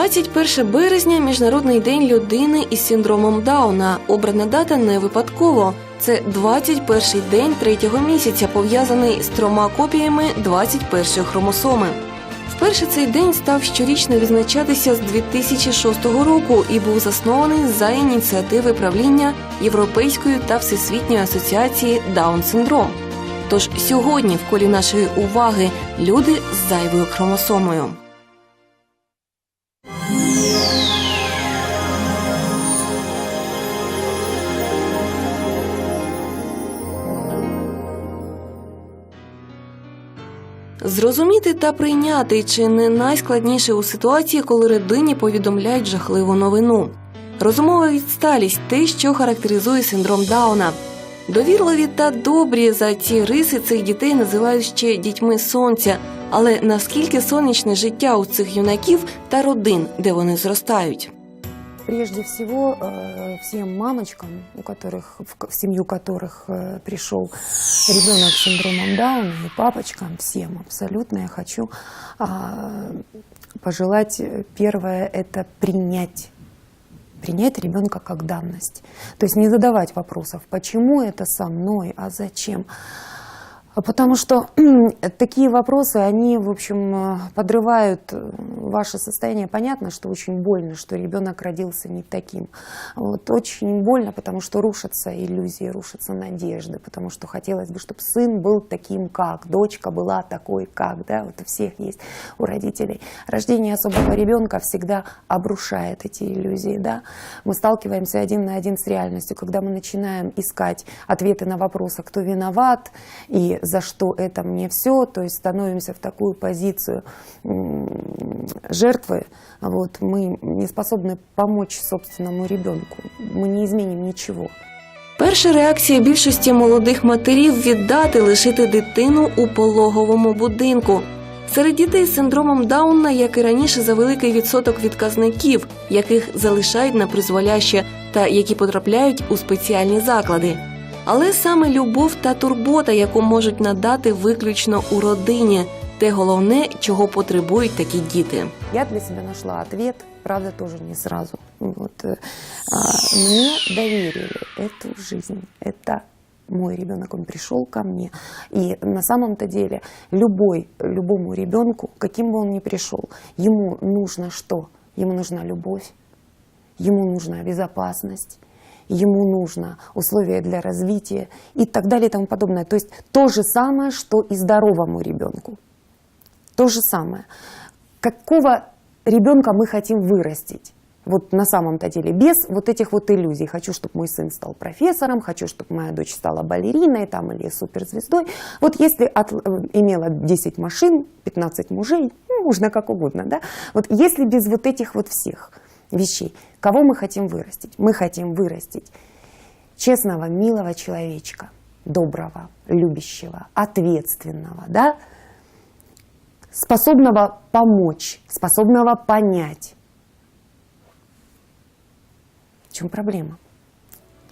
21 березня міжнародний день людини із синдромом Дауна. Обрана дата не випадково. Це 21 день третього місяця, пов'язаний з трьома копіями 21 хромосоми. Вперше цей день став щорічно відзначатися з 2006 року і був заснований за ініціативи правління Європейської та Всесвітньої асоціації Даун синдром. Тож сьогодні в колі нашої уваги люди з зайвою хромосомою. Зрозуміти та прийняти чи не найскладніше у ситуації, коли родині повідомляють жахливу новину. Розумова відсталість те, що характеризує синдром Дауна. Довірливі та добрі за ці риси цих дітей називають ще дітьми сонця. Але наскільки сонячне життя у цих юнаків та родин, де вони зростають? Прежде всего, э, всем мамочкам, у которых, в семью которых э, пришел ребенок с синдромом Дауна, и папочкам, всем абсолютно я хочу а, пожелать, э, первое, это принять принять ребенка как данность. То есть не задавать вопросов, почему это со мной, а зачем. А Потому что такие вопросы, они, в общем, э, подрывают э, ваше состояние. Понятно, что очень больно, что ребенок родился не таким. Вот, очень больно, потому что рушатся иллюзии, рушатся надежды, потому что хотелось бы, чтобы сын был таким, как, дочка была такой, как, да, вот у всех есть, у родителей. Рождение особого ребенка всегда обрушает эти иллюзии, да. Мы сталкиваемся один на один с реальностью, когда мы начинаем искать ответы на вопросы, кто виноват и за что это мне все, то есть становимся в такую позицию м, жертвы, вот, мы не способны помочь собственному ребенку, мы не изменим ничего. Перша реакція більшості молодих матерів віддати лишити дитину у пологовому будинку. Серед дітей з синдромом Дауна, як і раніше, за великий відсоток відказників, яких залишають на призволяще та які потрапляють у спеціальні заклади. Але саме любов та турбота, яку можуть надати виключно у родині, те головне, чого потребують такі діти. Я для себя нашла ответ, правда, тоже не сразу. Вот, э, а, мне доверили эту жизнь. Это мой ребенок, он пришел ко мне. И на самом-то деле любой, любому ребенку, каким бы он ни пришел, ему нужно что? Ему нужна любовь, ему нужна безопасность, ему нужно условия для развития и так далее и тому подобное. То есть то же самое, что и здоровому ребенку. То же самое. Какого ребенка мы хотим вырастить? Вот на самом-то деле, без вот этих вот иллюзий. Хочу, чтобы мой сын стал профессором, хочу, чтобы моя дочь стала балериной там, или суперзвездой. Вот если от- э, имела 10 машин, 15 мужей, ну, можно как угодно, да? Вот если без вот этих вот всех вещей, кого мы хотим вырастить? Мы хотим вырастить честного, милого человечка, доброго, любящего, ответственного, да? способного помочь, способного понять. В чем проблема?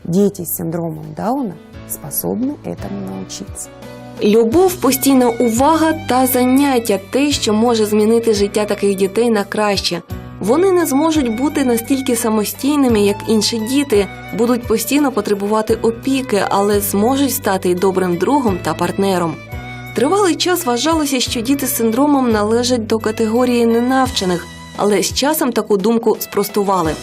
Дети с синдромом Дауна способны этому научиться. Любов, постійна увага та заняття те, що може змінити життя таких дітей на краще. Вони не зможуть бути настільки самостійними, як інші діти, будуть постійно потребувати опіки, але зможуть стати й добрим другом та партнером. Тривалий час вважалося, що діти з синдромом належать до категорії ненавчених, але з часом таку думку спростували.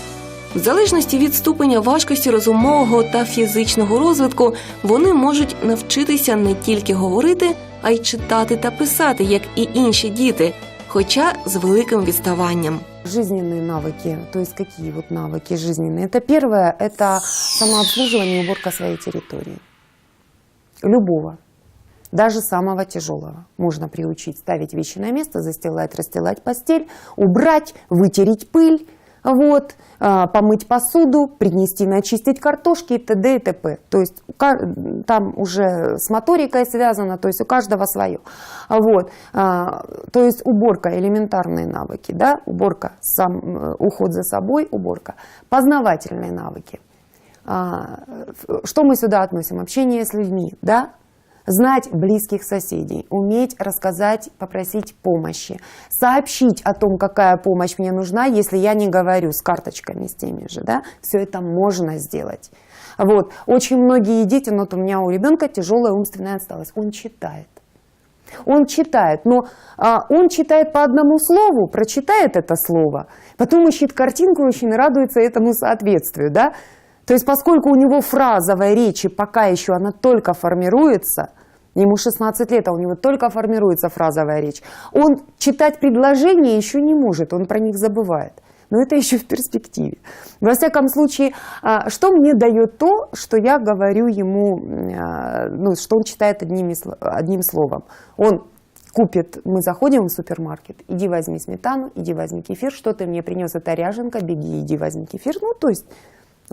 В залежності від ступеня важкості розумового та фізичного розвитку вони можуть навчитися не тільки говорити, а й читати та писати, як і інші діти, хоча з великим відставанням. Жизненные навыки, то есть какие вот навыки жизненные? Это первое, это самообслуживание и уборка своей территории. Любого. Даже самого тяжелого. Можно приучить ставить вещи на место, застилать, расстилать постель, убрать, вытереть пыль, вот, а, помыть посуду, принести, начистить картошки и т.д. и т.п. То есть там уже с моторикой связано, то есть у каждого свое. Вот. а, То есть уборка, элементарные навыки, да, уборка, сам, э, уход за собой, уборка. Познавательные навыки. А, Что мы сюда относим? Общение с людьми, да? Знать близких соседей, уметь рассказать, попросить помощи, сообщить о том, какая помощь мне нужна, если я не говорю с карточками, с теми же, да, все это можно сделать. Вот. Очень многие дети, ну, вот у меня у ребенка тяжелая умственная отсталость, он читает. Он читает, но а, он читает по одному слову, прочитает это слово, потом ищет картинку и очень радуется этому соответствию, да. То есть, поскольку у него фразовая речь, и пока еще она только формируется, ему 16 лет, а у него только формируется фразовая речь, он читать предложения еще не может, он про них забывает. Но это еще в перспективе. Во всяком случае, а, что мне дает то, что я говорю ему, а, ну, что он читает одними, сло- одним словом. Он купит, мы заходим в супермаркет, иди возьми сметану, иди возьми кефир, что ты мне принес, это ряженка, беги, иди возьми кефир. Ну, то есть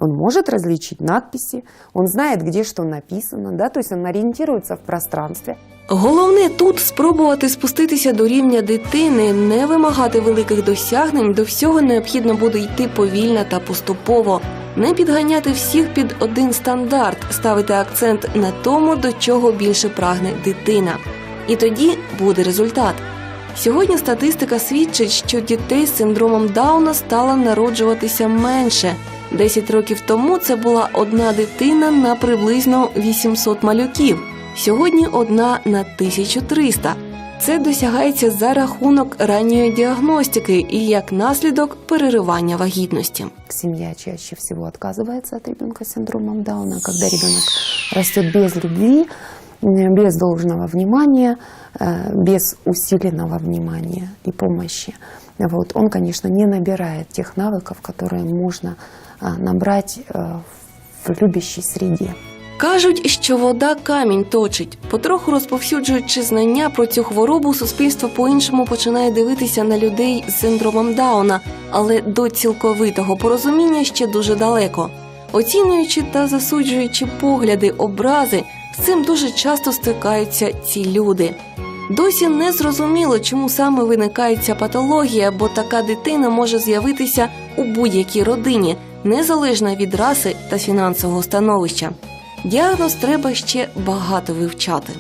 он может различить надписи, он знает, где что написано, да, то есть он ориентируется в пространстве. Головне тут спробувати спуститися до рівня дитини, не вимагати великих досягнень. До всього необхідно буде йти повільно та поступово, не підганяти всіх під один стандарт, ставити акцент на тому, до чого більше прагне дитина. І тоді буде результат. Сьогодні статистика свідчить, що дітей з синдромом Дауна стало народжуватися менше. 10 років тому це була одна дитина на приблизно 800 малюків. Сьогодні одна на 1300. Це досягається за рахунок ранньої діагностики і як наслідок переривання вагітності. Семья чаще всего отказывается от ребенка с синдромом Дауна, когда ребенок растет без любви, м, без должного внимания, э, без усиленного внимания и помощи. Вот. Он, конечно, не набирает тех навыков, которые можно а, набрать в любящей среде. Кажуть, що вода камінь точить. Потроху розповсюджуючи знання про цю хворобу, суспільство по-іншому починає дивитися на людей з синдромом Дауна, але до цілковитого порозуміння ще дуже далеко. Оцінюючи та засуджуючи погляди, образи, з цим дуже часто стикаються ці люди. Досі не зрозуміло, чому саме виникає ця патологія, бо така дитина може з'явитися у будь-якій родині, незалежно від раси та фінансового становища. Діагноз треба ще багато вивчати.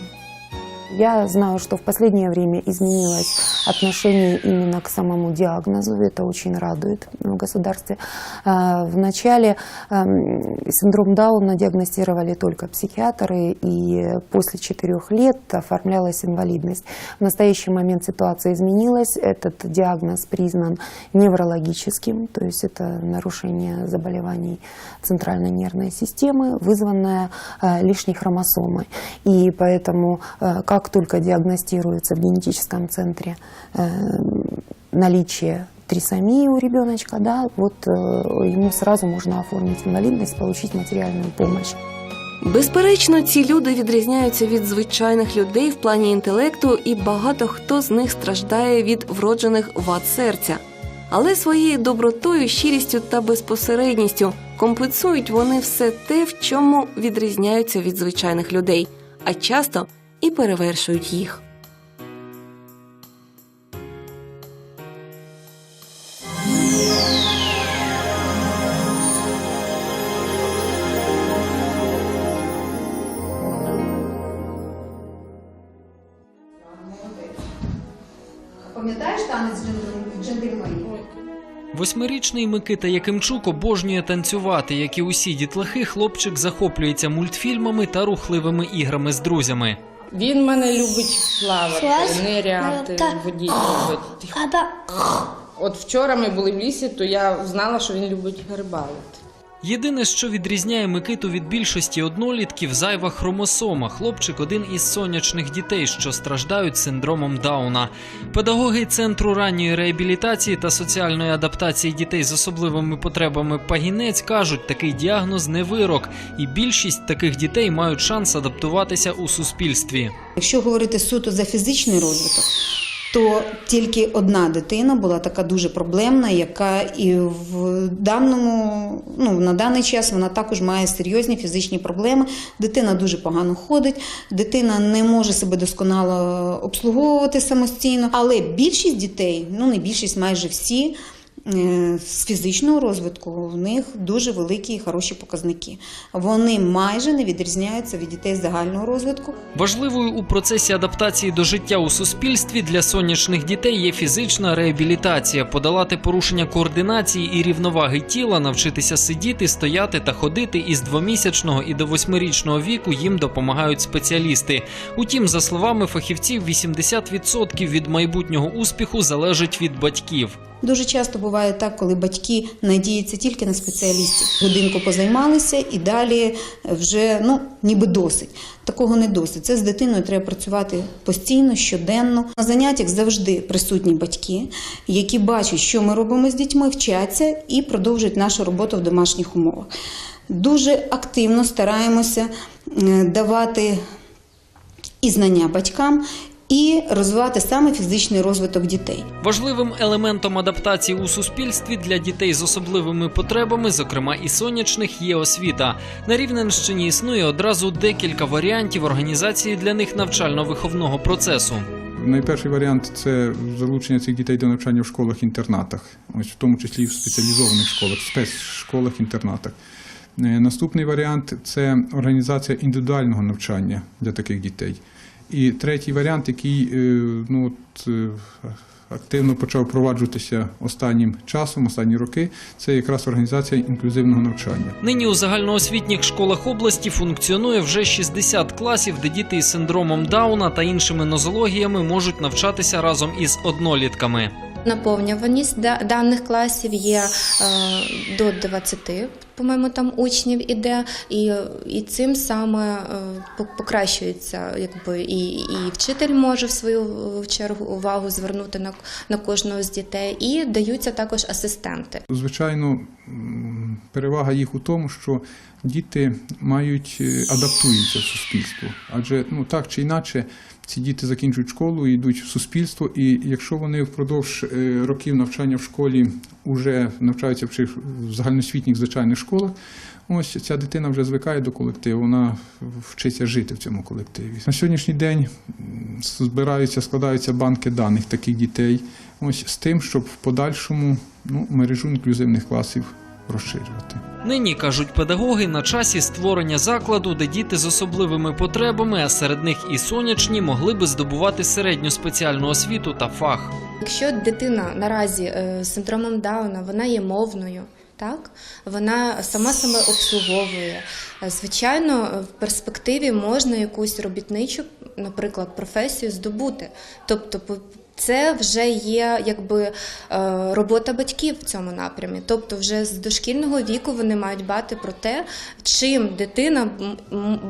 Я знаю, что в последнее время изменилось отношение именно к самому диагнозу. Это очень радует в государстве. А, Вначале эм, синдром Дауна диагностировали только психиатры, и после четырех лет оформлялась инвалидность. В настоящий момент ситуация изменилась. Этот диагноз признан неврологическим, то есть это нарушение заболеваний центральной нервной системы, вызванное э, лишней хромосомой. И поэтому, э, как только диагностируется в генетическом центре наличие трисомии у ребеночка, да, вот э, ему сразу можно оформить инвалидность, получить материальную помощь. Безперечно, ці люди відрізняються від звичайних людей в плані інтелекту, і багато хто з них страждає від вроджених вад серця. Але своєю добротою, щирістю та безпосередністю компенсують вони все те, в чому відрізняються від звичайних людей, а часто і перевершують їх. Восьмирічний Микита Якимчук обожнює танцювати. Як і усі дітлахи, хлопчик захоплюється мультфільмами та рухливими іграми з друзями. Він мене любить плавати, ниряти, в воді любить. От вчора ми були в лісі, то я знала, що він любить рибалити. Єдине, що відрізняє Микиту від більшості однолітків, зайва хромосома. Хлопчик один із сонячних дітей, що страждають синдромом Дауна. Педагоги центру ранньої реабілітації та соціальної адаптації дітей з особливими потребами Пагінець кажуть, такий діагноз не вирок, і більшість таких дітей мають шанс адаптуватися у суспільстві. Якщо говорити суто за фізичний розвиток, то тільки одна дитина була така дуже проблемна, яка і в даному, ну на даний час вона також має серйозні фізичні проблеми. Дитина дуже погано ходить, дитина не може себе досконало обслуговувати самостійно. Але більшість дітей, ну не більшість, майже всі. Е, з фізичного розвитку в них дуже великі і хороші показники. Вони майже не відрізняються від дітей загального розвитку. Важливою у процесі адаптації до життя у суспільстві для сонячних дітей є фізична реабілітація, подолати порушення координації і рівноваги тіла, навчитися сидіти, стояти та ходити із двомісячного і до восьмирічного віку їм допомагають спеціалісти. Утім, за словами фахівців, 80% від майбутнього успіху залежить від батьків. Дуже часто буває так, коли батьки надіються тільки на спеціалістів. Годинку позаймалися і далі вже ну ніби досить. Такого не досить. Це з дитиною треба працювати постійно, щоденно. На заняттях завжди присутні батьки, які бачать, що ми робимо з дітьми, вчаться і продовжують нашу роботу в домашніх умовах. Дуже активно стараємося давати і знання батькам, і розвивати саме фізичний розвиток дітей. Важливим елементом адаптації у суспільстві для дітей з особливими потребами, зокрема і сонячних, є освіта. На Рівненщині існує одразу декілька варіантів організації для них навчально-виховного процесу. Найперший варіант це залучення цих дітей до навчання в школах-інтернатах, ось в тому числі в спеціалізованих школах, спецшколах-інтернатах. Е, Наступний варіант це організація індивідуального навчання для таких дітей. І третій варіант, який е, ну, от, е, активно почав впроваджуватися останнім часом, останні роки, це якраз організація інклюзивного навчання. Нині у загальноосвітніх школах області функціонує вже 60 класів, де діти із синдромом Дауна та іншими нозологіями можуть навчатися разом із однолітками. Наповнюваність да- даних класів є е, до 20, по-моєму, там учнів іде, і, і цим саме е, по- покращується, якби і, і вчитель може в свою в чергу увагу звернути на, на кожного з дітей, і даються також асистенти. Звичайно, перевага їх у тому, що діти мають е, адаптуються в суспільство. Адже ну так чи інакше, ці діти закінчують школу йдуть в суспільство. І якщо вони впродовж е, років навчання в школі вже навчаються в загальноосвітніх звичайних школах, ось ця дитина вже звикає до колективу, вона вчиться жити в цьому колективі. На сьогоднішній день збираються, складаються банки даних таких дітей. Ось з тим, щоб в подальшому ну, мережу інклюзивних класів розширювати. Нині кажуть педагоги на часі створення закладу, де діти з особливими потребами, а серед них і сонячні, могли би здобувати середню спеціальну освіту та фах. Якщо дитина наразі е, з синдромом Дауна вона є мовною. Так, вона сама себе обслуговує. Звичайно, в перспективі можна якусь робітничу, наприклад, професію здобути. Тобто, по- це вже є якби е, робота батьків в цьому напрямі. Тобто, вже з дошкільного віку вони мають бати про те, чим дитина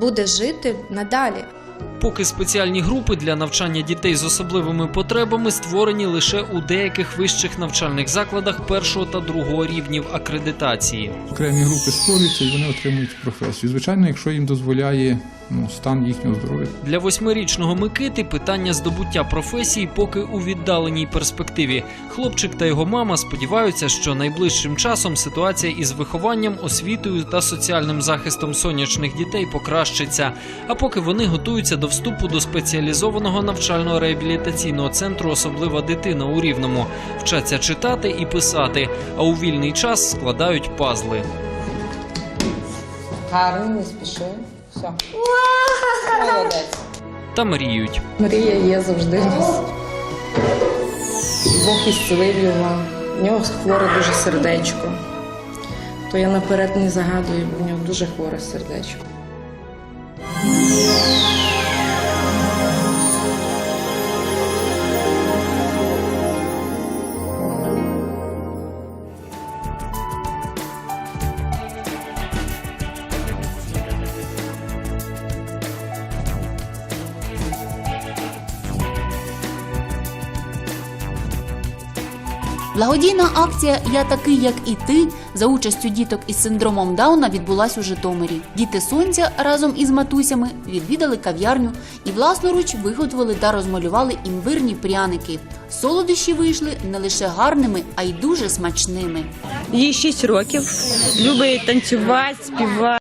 буде жити надалі. Поки спеціальні групи для навчання дітей з особливими потребами створені лише у деяких вищих навчальних закладах першого та другого рівнів акредитації. Окремі групи створюються і вони отримують професію. Звичайно, якщо їм дозволяє ну, стан їхнього здоров'я. Для восьмирічного Микити питання здобуття професії поки у віддаленій перспективі. Хлопчик та його мама сподіваються, що найближчим часом ситуація із вихованням, освітою та соціальним захистом сонячних дітей покращиться. А поки вони готуються до вступу до спеціалізованого навчально-реабілітаційного центру Особлива дитина у Рівному, вчаться читати і писати, а у вільний час складають пазли. Гарно, не спіши. Все. Молодець. Та мріють. Мрія є завжди в нас. Бог ісцелив його. В нього хворе дуже сердечко. То я наперед не загадую, бо в нього дуже хворе сердечко. Благодійна акція Я такий, як і ти за участю діток із синдромом Дауна відбулась у Житомирі. Діти сонця разом із матусями відвідали кав'ярню і власноруч виготовили та розмалювали імбирні пряники. Солодощі вийшли не лише гарними, а й дуже смачними. Їй 6 років, любить танцювати, співати.